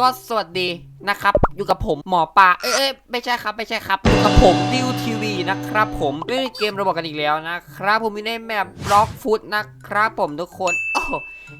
ก็สวัสดีนะครับ อยู่กับผมหมอปลาเอ้ยไม่ใช่ครับไม่ใช่ครับอยู่กับผมดิวทีวีนะครับ ผมเล่นเกมระบบกันอีกแล้วนะครับ ผมมีในแมปบล็อกฟุตนะครับผมทุกคนโอ้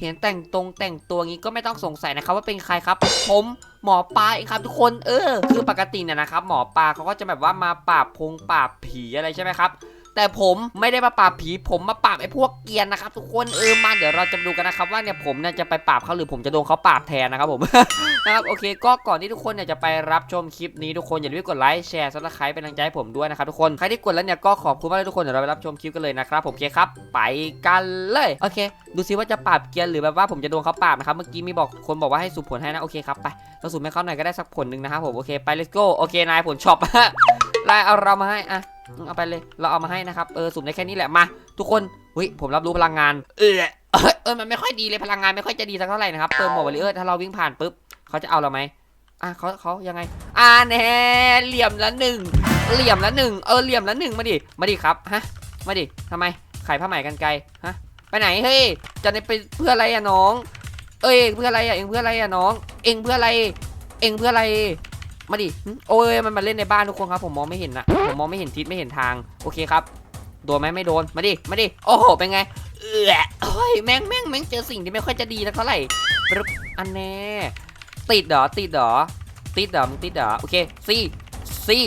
เห็นแต่งตรงแต่งตัวงี้ก็ไม่ต้องสงสัยนะครับ ว่าเป็นใครครับ ผมหมอปลาเองครับทุกคนเออ คือปกติเนี่ยนะครับ หมอปลาเขาก็จะแบบว่ามาปราบพงปราบผีอะไรใช่ไหมครับ แต่ผมไม่ได้มาปราบผีผมมาปราบไอ้พวกเกียนนะครับทุกคนเออมาเดี๋ยวเราจะดูกันนะครับว่าเนี่ยผมเนี่ยจะไปปราบเขาหรือผมจะโดนเขาปราบแทนนะครับผมนะครับโอเค ก็ก่อนที่ทุกคนเนี่ยจะไปรับชมคลิปนี้ทุกคนอย่าลืมกดไลค์แชร์ซับสไครป์เป็นกำลังใจให้ผมด้วยนะครับทุกคนใครที่กดแล้วเนี่ยก็ขอบคุณมากเลยทุกคนเดี๋ยวเราไปรับชมคลิปกันเลยนะครับผมโอเคครับ ไปกันเลยโอเค ดูซิว่าจะปราบเกียนหรือแบบว่าผมจะโดนเขาปราบนะครับเมื่อกี้มีบอกคนบอกว่าให้สูบผลให้นะโอเคครับไปเราสูบให้เขาหน่อยก็ได้สักผลหนึ่งนะครับผมโอเคไป let's go โอเคนายผลช็อปไล่เอาเรามาให้อะ เอาไปเลย เราเอามาให้นะครับ เออสูบได้แค่นี้แหละ มา ทุกคนเฮ้ยผมรับรู้พลังงาน เออเอยเออมันไม่ค่อยดีเลยพลังงานไม่ค่อยจะดีสักเท่าไหร่นะครับ เติมหมดไปเลยเออถ้าเราวิ่งผ่านปุ๊บเขาจะเอาเราไหมอะเขาเขายังไง อ่าแน่เหลี่ยมละหนึ่งเหลี่ยมละหนึ่งเออเหลี่ยมละหนึ่งมาดิ มาดิครับฮะ มาดิทำไมขายผ้าไหมกันไกลฮะ ไปไหนเฮ้ย จะไปเพื่ออะไรอะน้อง เอ้ยเพื่ออะไรอะเองเพื่ออะไรอะน้อง เองเพื่ออะไร เองเพื่ออะไร มาดิโอ้ยมันมาเล่นในบ้านทุกคนครับ ผมมองไม่เห็นนะผมมองไม่เห็นทิศไม่เห็นทางโอเคครับโดนไหมไม่โดนมาดิมาดิโอ้โหเป็นไงเออโอ้ยแม่งแม่งแม่งเจอสิ่งที่ไม่ค่อยจะดีสักเท่าไหร่ปึ๊บอันแน่ติดเหรอติดเหรอติดเหรอมึงติดเหรอโอเคสี่สี่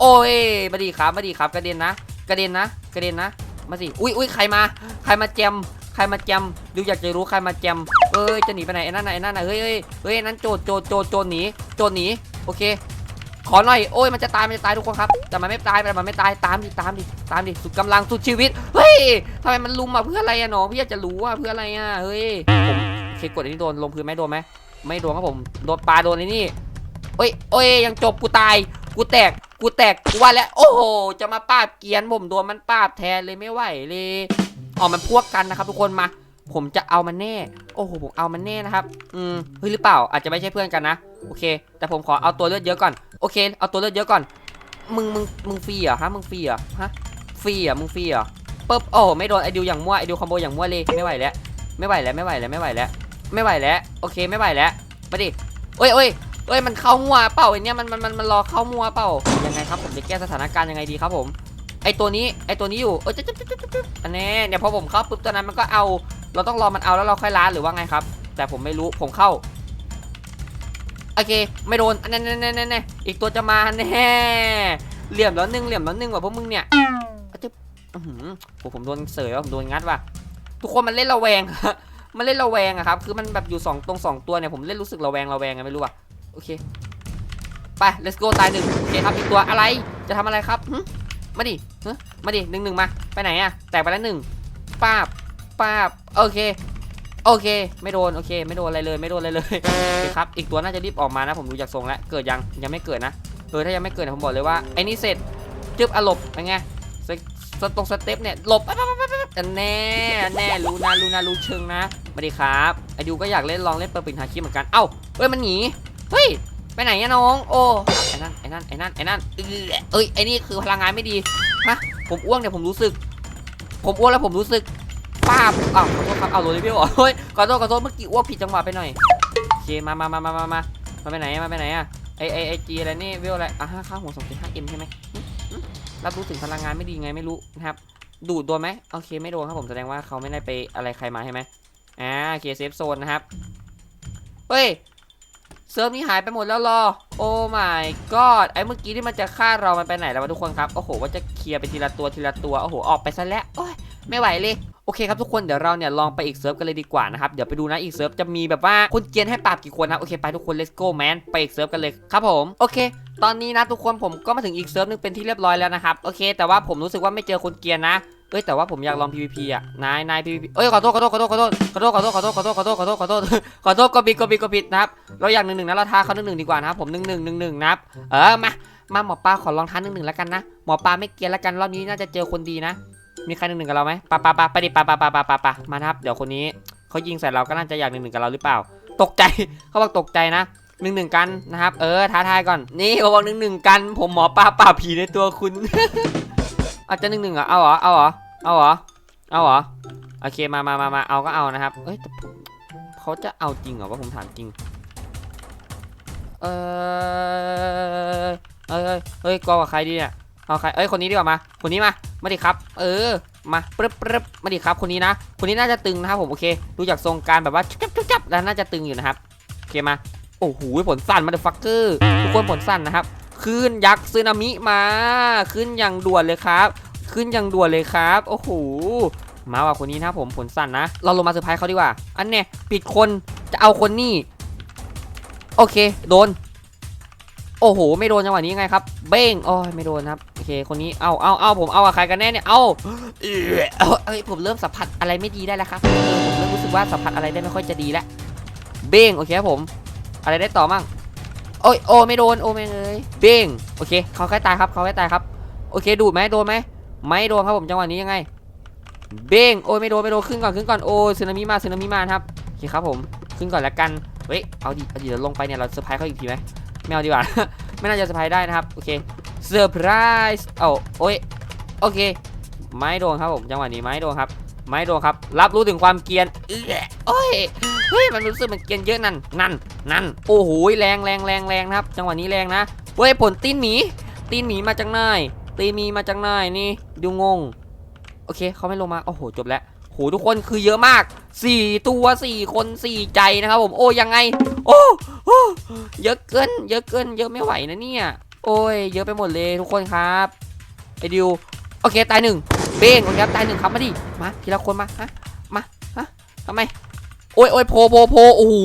โอ้ยมาดิครับมาดิครับกระเด็นนะ กระเด็นนะ กระเด็นนะ มาสิอุ้ยอุ้ยใครมา ใครมาแจมใครมาแจมดูอยากจะรู้ใครมาแจมเอ้ยจะหนีไปไหนไอ้นั่นไอ้นั่นน่ะเฮ้ยเฮ้ยเฮ้ยนั่นโจดโจดโจดโจดหนีโจดหนี โอเค ขอหน่อย โอ้ย มันจะตาย มันจะตายทุกคนครับ แต่มันไม่ตายแต่มันไม่ตาย ตามดิ ตามดิ ตามดิ สุดกำลัง สุดชีวิต เฮ้ยทำไมมันลุมมาเพื่ออะไรอะน้องพี่อยากจะรู้ว่าเพื่ออะไรอะเฮ้ย ผมโอเคกดอันนี้โดน ลงพื้นไหมโดนไหม ไม่โดนครับผม โดนปลาโดนไอ้นี่เอ้ยเอ้ย ยังจบ กูตาย กูแตก กูแตก กูว่าแล้ว โอ้โห จะมาปาบเกียนผมโดนมันปาบแทนเลยไม่ไหวเลยอ๋อมันพวกกันนะครับทุกคนมาผมจะเอามันแน่ โอ้โห ผมเอามันแน่นะครับ อืม เฮ้ย หรือเปล่า อาจจะไม่ใช่เพื่อนกันนะ โอเค แต่ผมขอเอาตัวเลือดเยอะก่อน โอเค เอาตัวเลือดเยอะก่อน มึง มึง มึงฟรีเหรอฮะ มึงฟรีเหรอฮะ ฟรีเหรอ มึงฟรีเหรอปึ๊บ โอ้ไม่โดนไอดิวอย่างมั่วไอดิวคอมโบอย่างมั่วเลย ไม่ไหวแล้ว ไม่ไหวแล้ว ไม่ไหวแล้ว ไม่ไหวแล้ว ไม่ไหวแล้ว โอเค ไม่ไหวแล้ว มาดิเอ้ยเอ้ยเอ้ย มันเข้ามัวเปล่าไอเนี้ยมัน มัน มันรอเข้ามัวเปล่า ยังไงครับผมจะแก้สถานการณ์ยังไงดีครับผม ไอตัวนี้ ไอตัวนี้อยู่เออจ๊บจ๊บจ๊บจ๊บจ๊บอันนี้เนี่ยพอผมเข้าปุ๊บตัวนั้นมันก็เอา เราต้องรอมันเอาแล้วเราค่อยล้านหรือว่าไงครับ แต่ผมไม่รู้ ผมเข้า โอเค ไม่โดนอันนั้นแน่แน่แน่อีกตัวจะมาแน่เหลี่ยมแล้วหนึ่งเหลี่ยมแล้วหนึ่งว่ะพวกมึงเนี่ยอะจึ๊บอื้โหผมโดนเสยว่ะผมโดนงัดว่ะทุกคนมันเล่นระแวงมันเล่นระแวงอะครับ คือมันแบบอยู่สองตรงสองตัวเนี่ยผมเล่นรู้สึกระแวงระแวงไงไม่รู้อะโอเค ไป let's go ตายหนึ่งโอเคครับอีกตัวอะไรจะทำอะไรครับหึมาดิหึมาดิหนึ่งหนึ่งมา ไปไหนอะแตกไปแล้วหนึ่งป้าบป้าบโอเค โอเค ไม่โดนโอเค ไม่โดนอะไรเลยไม่โดนอะไรเลยโอเคครับอีกตัวน่าจะรีบออกมานะ ผมดูจากทรงแล้วเกิดยังยังไม่เกิดนะเออถ้ายังไม่เกิดนะผมบอกเลยว่าไอ้นี่เสร็จจึบอะหลบเป็นไงสตรงสเต็ปเนี่ยหลบแน่แน่รู้นะรู้นะรู้เชิงนะมาดีครับไอดิวก็อยากเล่นลองเล่นเปิดปินหาคิเหมือนกันเอ้าเฮ้ยมันหนีเฮ้ยไปไหนอะน้องโอ้ไอ้นั่นไอ้นั่นไอ้นั่นไอ้นั่นเออเอ้ยไอ้นี่คือพลังงานไม่ดีฮะผมอ้วงเนี่ยผมรู้สึก ผมอ้วงแล้วผมรู้สึก ป้าบอ้าวขอโทษครับเอาโรลิเวลเหรอเฮ้ยขอโทษขอโทษเมื่อกี้อ้วกผิดจังหวะไปหน่อยโอเคมามามามามามามาไปไหนอะมาไปไหนอะไอไอไอจีอะไรนี่เวลอะไรอะห้าข้าวหัวสองจุดห้าเอ็มใช่ไหมรับรู้ถึงพลังงานไม่ดีไงไม่รู้นะครับดูดโดนไหมโอเคไม่โดนครับผมแสดงว่าเขาไม่ได้ไปอะไรใครมาใช่ไหมอ่าโอเคเซฟโซนนะครับเฮ้ยเซิร์ฟนี้หายไปหมดแล้วรอ โอ้ my god ไอ้เมื่อกี้ที่มันจะฆ่าเรา มันไปไหนแล้ววะทุกคนครับ โอ้โห ว่าจะเคลียร์ไปทีละตัวทีละตัว โอ้โห ออกไปซะแล้ว โอ้ย ไม่ไหวเลย โอเคครับทุกคนเดี๋ยวเราเนี่ยลองไปอีกเซิร์ฟกันเลยดีกว่านะครับเดี๋ยวไปดูนะอีกเซิร์ฟจะมีแบบว่าคนเกียนให้ปราบกี่คนนะโอเคไปทุกคน let's go man ไปอีกเซิร์ฟกันเลยครับผมโอเค ตอนนี้นะทุกคนผมก็มาถึงอีกเซิร์ฟหนึงเป็นที่เรียบร้อยแล้วนะครับโอเค แต่ว่าผมรู้สึกว่าไม่เจอคนเกียนนะเอ้ยแต่ว่าผมอยากลอง PVP อะนายนาย PVP เอ้ยขอโทษขอโทษขอโทษขอโทษขอโทษขอโทษขอโทษขอโทษขอโทษขอโทษขอโทษขอโทษก็ผิดก็ผิดก็ผิดนะครับเราอยากหนึ่งหนึ่งนะเราท้าเขาหนึ่งหนึ่งดีกว่านะครับผมหนึ่งหนึ่งหนึ่งหนึ่งนะครับเออมามาหมอปลาขอลองท้าหนึ่งหนึ่งแล้วกันนะหมอปลาไม่เกียนแล้วกันรอบนี้น่าจะเจอคนดีนะ มีใครหนึ่งหนึ่งกับเราไหมปะปะปะไปดิปะปะปะปะปะปะมาครับ เดี๋ยวคนนี้เขายิงใส่เราก็น่าจะอยากหนึ่งหนึ่งกับเราหรือเปล่า ตกใจเขาบอกตกใจนะหนึ่งหนึ่งกันนะครับ เออท้าทายก่อน นี่เขาบอกหนึ่งหนึ่งกัน ผมหมอปลาป่าผีในตัวคุณ อาจจะหนึ่งหนึ่งเหรอเอาเหรอ เอาเหรอ เอาเหรอ เอาเหรอ โอเคมามามามาเอาก็เอานะครับ เอ้ยแต่เขาจะเอาจริงเหรอว่าผมถามจริง เออเอ้ยเอ้ยเฮ้ยกอกับใครดีเนี่ย เอาใครเอ้ยคนนี้ดีกว่ามา คนนี้มามาดิครับ เออ มาปรึบปรึบมาดิครับ คนนี้นะ คนนี้น่าจะตึงนะครับผมโอเค ดูจากทรงการแบบว่าจับจับจับแล้วน่าจะตึงอยู่นะครับโอเคมาโอ้โหผลสั่นมาเดอะฟักเกอร์ทุกคนผลสั่นนะครับขึ้นยักษ์ซึนามิมา ขึ้นอย่างด่วนเลยครับ ขึ้นอย่างด่วนเลยครับ โอ้โหมาว่าคนนี้นะผมผลสั่นนะ เราลงมาเซอร์ไพรส์เขาดีกว่า อันเนี้ยปิดคนจะเอาคนนี่ โอเค โดน โอ้โห ไม่โดนจังหวะนี้ไงครับ เบ้งโอ้ยไม่โดนครับ เคคนนี้เอาเอาเอาผมเอากับใครกันแน่เนี่ยเอาเอยเอาเอ้ยผมเริ่มสัมผัสอะไรไม่ดีได้แล้วครับผมเริ่มรู้สึกว่าสัมผัสอะไรได้ไม่ค่อยจะดีแล้วเบ้งโอเคครับผม อะไรได้ต่อมั่งโอ้ยโอ้ไม่โดนโอ้แม่เอ้ยเบ้งโอเคเขาใกล้ตายครับเขาใกล้ตายครับโอเคดูดไหมโดนไหมไม่โดนครับผมจังหวะนี้ยังไง เบ้งโอ้ยไม่โดนไม่โดนขึ้นก่อนขึ้นก่อนโอ้สึนามิมาสึนามิมาครับโอเคครับผมขึ้นก่อนแล้วกันเฮ้ยเอาดิเอาดิเดี๋ยวลงไปเนี่ยเราเซอร์ไพรส์เขาอีกทีไหมไม่เอาดีกว่า ไม่น่าจะเซอร์ไพรส์ได้นะครับโอเค เซอร์ไพรส์เอ้าโอ้ยโอเค ไม่โดนครับผมจังหวะนี้ไม่โดนครับ ไม่โดนครับ รับรู้ถึงความเกียนเอ้ยโอ้ยเฮ้ยมันรู้สึกมันเกียนเยอะนั่นนั่นนั่นโอ้โหแรงแรงแรงแรงครับ จังหวะนี้แรงนะเฮ้ยผลตีนหมีตีนหมีมาจากไหนตีนหมีมาจากไหนนี่ดูงง โอเคเขาไม่ลงมาโอ้โหจบแล้วโหทุกคนคือเยอะมาก 4 ตัว 4 คน 4 ใจนะครับผม โอ้ยังไง โอ้โอ้เยอะเกิน เยอะเกิน เยอะไม่ไหวนะเนี่ย โอ้ยเยอะไปหมดเลยทุกคนครับไอดิวโอเคตายหนึ่งเบ้งโอเคครับตายหนึ่งครับมาดิมาทีละคนมาฮะมาฮะทำไมโอ้ยโอ้ยโพโพโพโอ้โห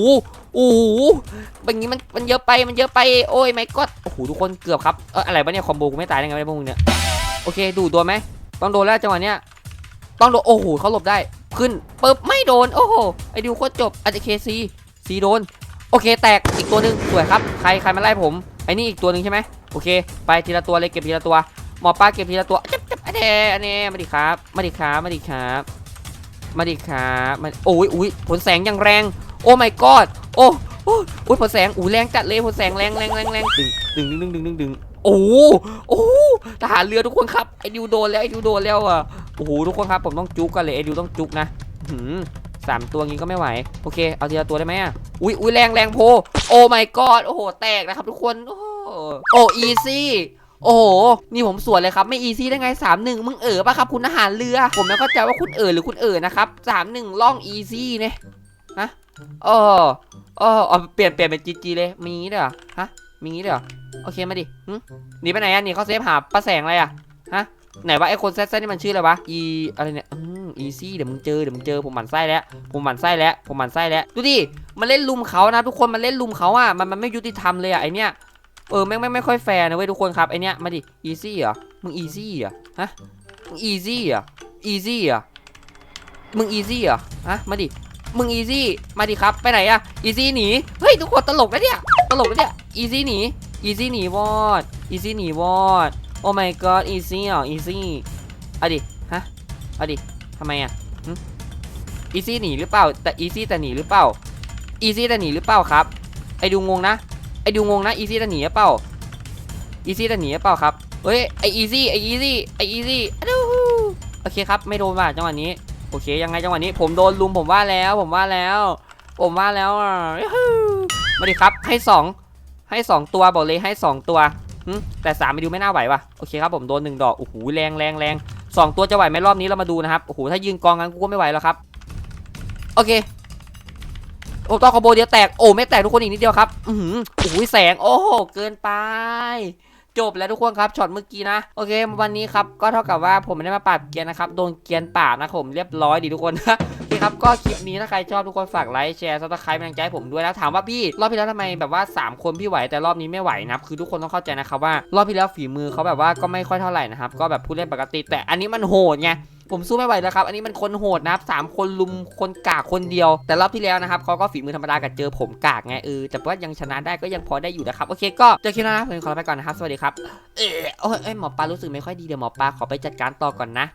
โอ้โหแบบนี้มันมันเยอะไปมันเยอะไปโอ้ยไม่ก็โอ้โหทุกคนเกือบครับเอออะไรวะเนี่ยคอมโบกูไม่ตายได้ไงวะพวกมึงเนี่ยโอเคดูดโดนไหมต้องโดนแล้วจังหวะเนี้ยต้องโดนโอ้โหเขาหลบได้ขึ้นปึ๊บไม่โดนโอ้โหไอดิวโคตรจบอาจจะเคซีซีโดนโอเคแตกอีกตัวหนึ่งสวยครับ ใครใครมาไล่ผม อ้นี่อีกตัวหนึ่งใช่ไหมโอเค ไปทีละตัวเลยเก็บทีละตัว หมอปลาเก็บทีละตัวจับจับอันนี้อันนี้มาดิครับมาดิครับมาดิครับมาดิครับมาโอ้ยอุ้ยผลแสงย่างแรง โอ้ my god โอ้โอ้โอ้ยผลแสงอู้แรงจัดเลยผลแสงแรงแรงแรงแรงดึงดึงดึงดึงดึงดึงโอ้โอ้ทหารเรือทุกคนครับไอ้ดิวโดนแล้วไอ้ดิวโดนแล้วอะโอ้โหทุกคนครับผมต้องจุกกันเลยไอ้ดิวต้องจุกนะหืม สามตัวงี้ก็ไม่ไหว โอเค เอาทีละตัวได้ไหมอะ อุ้ยอุ้ยแรงแรงโพ โอ้ my god โอ้โห แตกนะครับทุกคน โอ้โหโอ้อีซี่โอ้โห นี่ผมสวนเลยครับ ไม่อีซี่ได้ไงสามหนึ่งมึงเอ๋อปะครับ คุณทหารเรือ ผมไม่เข้าใจว่าคุณเอ๋อหรือคุณเอ๋อนะครับสามหนึ่งล่องอีซี่เนี่ยฮะอ๋ออ๋อเอาเปลี่ยนเปลี่ยนเป็นจีจีเลย มีงี้ด้วยเหรอฮะ มีงี้ด้วยเหรอโอเค มาดิหึหนีไปไหนอะหนีเขาเซฟหาป้าแสงอะไรอะ ฮะ ไหนวะไอ้คนแซ่ๆนี่มันชื่ออะไรวะอีอะไรเนี่ยอืมอีซี่เดี๋ยวมึงเจอเดี๋ยวมึงเจอผมหมั่นไส้แล้วผมหมั่นไส้แล้วผมหมั่นไส้แล้วดูดิมันเล่นลุมเขานะ ทุกคนมันเล่นลุมเขาอะมันมันไม่ยุติธรรมเลยอะไอเนี้ยเออแม่งแม่ไม่ค่อยแฟร์นะเว้ยทุกคนครับไอเนี้ยมาดิอีซี่เหรอมึงอีซี่เหรอฮะมึงอีซี่เหรออีซี่เหรอมึงอีซี่เหรอฮะมาดิมึงอีซี่มาดิครับไปไหนอะอีซี่หนีเฮ้ยทุกคนตลกนะเนี่ยตลกนะเนี่ยอีซี่หนีอีซี่หนีวอดอีซี่หนีวอด โอ้ my god อีซี่เหรออีซี่เอาดิ ฮะ เอาดิทำไมอะอีซี่หนีหรือเปล่า แต่อีซี่แต่หนีหรือเปล่า อีซี่แต่หนีหรือเปล่าครับ ไอดูงงนะ ไอดูงงนะ อีซี่จะหนีหรือเปล่า อีซี่จะหนีหรือเปล่าครับ เฮ้ย ไออีซี่ ไออีซี่ ไออีซี่อะดูโอเคครับ ไม่โดนว่ะจังหวะนี้ โอเค ยังไงจังหวะนี้ ผมโดนลุมผมว่าแล้ว ผมว่าแล้ว ผมว่าแล้วอะยูฮูมาดิครับ ให้สองให้สองตัวบอกเลยให้สองตัว แต่สามไม่ดูไม่น่าไหวว่ะโอเคครับผมโดนหนึ่งดอกโอ้โหแรงแรงแรงสองตัวจะไหวไหมรอบนี้เรามาดูนะครับโอ้โหถ้ายืนกองกันกูก็ไม่ไหวแล้วครับโอเคโอ้ตอคอมโบเดียวแตกโอ้ไม่แตกทุกคนอีกนิดเดียวครับอือโอ้ยแสงโอ้โหเกินไปจบแล้วทุกคนครับช็อตเมื่อกี้นะโอเค วันนี้ครับก็เท่ากับว่าผมไม่ได้มาปราบเกียนนะครับโดนเกียนป่านะผมเรียบร้อยดีทุกคนโอ เคครับก็คลิปนี้ถ้าใครชอบทุกคนฝากไลค์แชร์ซับสไครป์เป็นกำลังใจให้ผมด้วยแล้วถามว่าพี่รอบที่แล้วทำไมแบบว่า 3 คนพี่ไหวแต่รอบนี้ไม่ไหวนะครับคือทุกคนต้องเข้าใจนะครับว่ารอบที่แล้วฝีมือเขาแบบว่าก็ไม่ค่อยเท่าไหร่นะครับก็แบบผู้เล่นปกติ แต่อันนี้มันโหดไงผมสู้ไม่ไหวแล้วครับ อันนี้มันคนโหดนะครับสามคนลุมคนกากคนเดียว แต่รอบที่แล้วนะครับเขาก็ฝีมือธรรมดากับเจอผมกากไงเออ แต่ว่ายังชนะได้ก็ยังพอได้อยู่นะครับ โอเคก็เจอคลิปหน้านะผมขอลาไปก่อนนะครับ สวัสดีครับ เออโอ้ยเอ้ยหมอปลารู้สึกไม่ค่อยดีเดี๋ยวหมอปลาขอไปจัดการต่อก่อนนะ